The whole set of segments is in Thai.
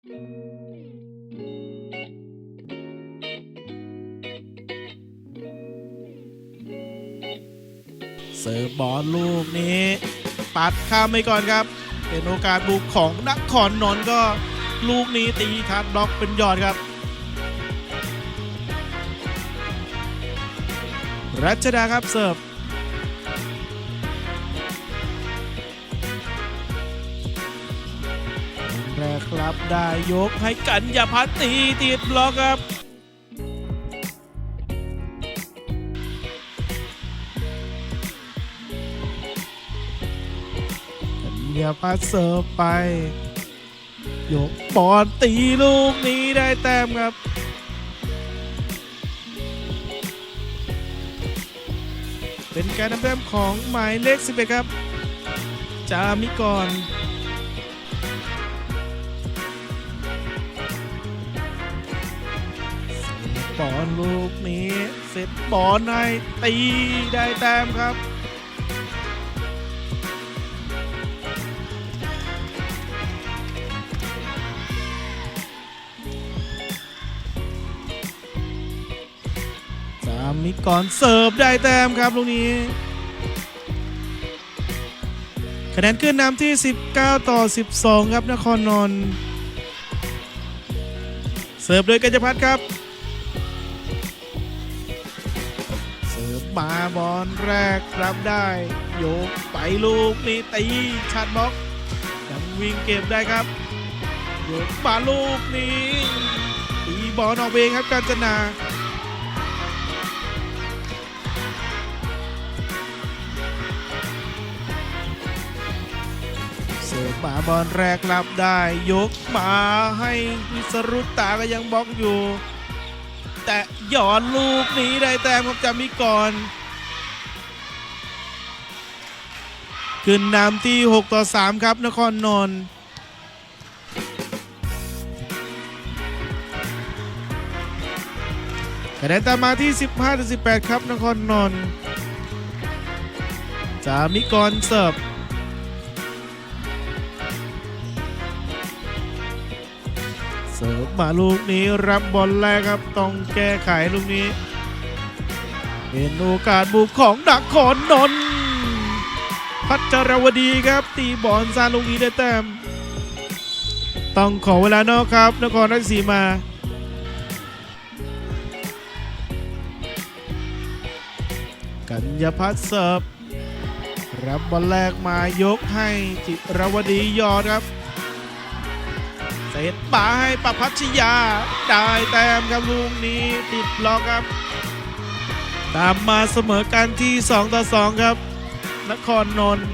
เสิร์ฟบอลลูกนี้ ปัดข้ามไปก่อนครับ เป็นโอกาสบุกของนครนนท์ก็ลูกนี้ตีคัดบล็อกเป็นยอดครับ รัชดาครับเสิร์ฟ แรกครับได้ยกให้กันยาพัฒน์ตีติดบล็อกครับกันยาพัฒน์เสิร์ฟไป ยกบอลตีลูกนี้ได้แต้มครับเป็นการนำแต้มของหมายเลข 11 ครับ จามิกร บอลลูกนี้เสร็จบอลให้ตีได้แต้มครับสามิกรเสิร์ฟได้แต้มครับลูกนี้คะแนนขึ้นนำที่ 19 ต่อ 12 ครับนครนนท์เสิร์ฟโดยกัญจพัฒน์ครับ มาบอลแรกรับได้ โยกไปลูกนี้ตีชัดบล็อกยังวิ่งเก็บได้ครับโยกมาลูกนี้ตีบอลออกเองครับกาญจนาเสิร์ฟมาบอลแรกรับได้ ยกมาให้วิสรุตตาก็ยังบล็อกอยู่ แต่หย่อนลูกนี้ได้แต้มครับจามิกรขึ้นนำที่ 6 ต่อ 3 ครับ นครนนท์คะแนนตามมาที่ 15ต่อ18 ครับ นครนนท์จามิกรเสิร์ฟ เสิร์ฟมาลูกนี้รับบอลแรกครับต้องแก้ไขลูกนี้ เป็นโอกาสบุกของนครนนท์พัชรวดีครับตีบอลซาลูกนี้ได้แต้มต้องขอเวลานอกครับ นครราชสีมา กัญญาพัฒน์เสิร์ฟรับบอลแรกมายกให้จิรวดียอดครับ เสร็จป่าให้ประพัชยา ได้แต้มครับลูกนี้ติดล็อกครับ ตามมาเสมอกันที่ 2 ต่อ 2 ครับ นครนนท์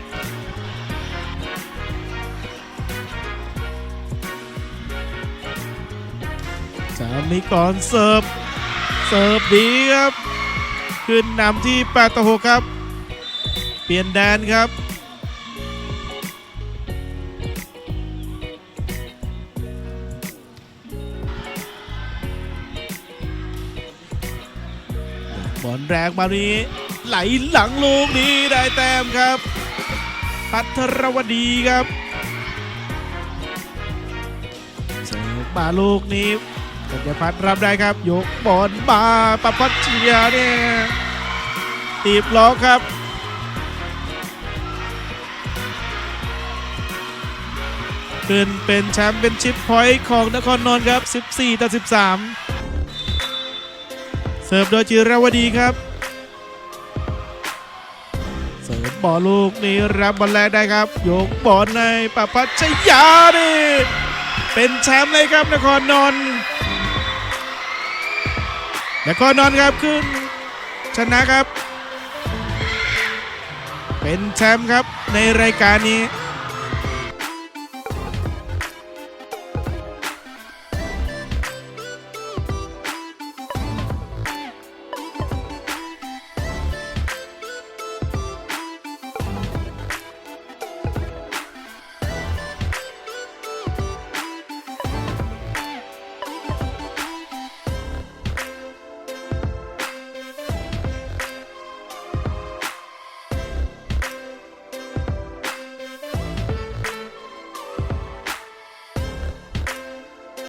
จามิกรเสิร์ฟ เสิร์ฟดีครับ ขึ้นนำที่8ต่อ6ครับ เปลี่ยนแดนครับ บอลแรกมานี้ ไหลหลังลูกนี้ได้แต้มครับปัทรวดีครับเสิร์ฟมาลูกนี้กัญญาพัฒน์รับได้ครับ ยกบอลมาประพัชยาเนี่ยตีบล็อกครับขึ้นเป็นแชมป์เป็นชิปพอยต์ของนครนนท์ครับ 14 ต่อ 13 เสิร์ฟโดยจิรวดีครับ เสิร์ฟบอลลูกนี้รับบอลแรกได้ครับ ยกบอลในปะพัชยาดิเป็นแชมป์เลยครับนครนนท์นครนนท์ครับขึ้น ชนะครับ เป็นแชมป์ครับในรายการนี้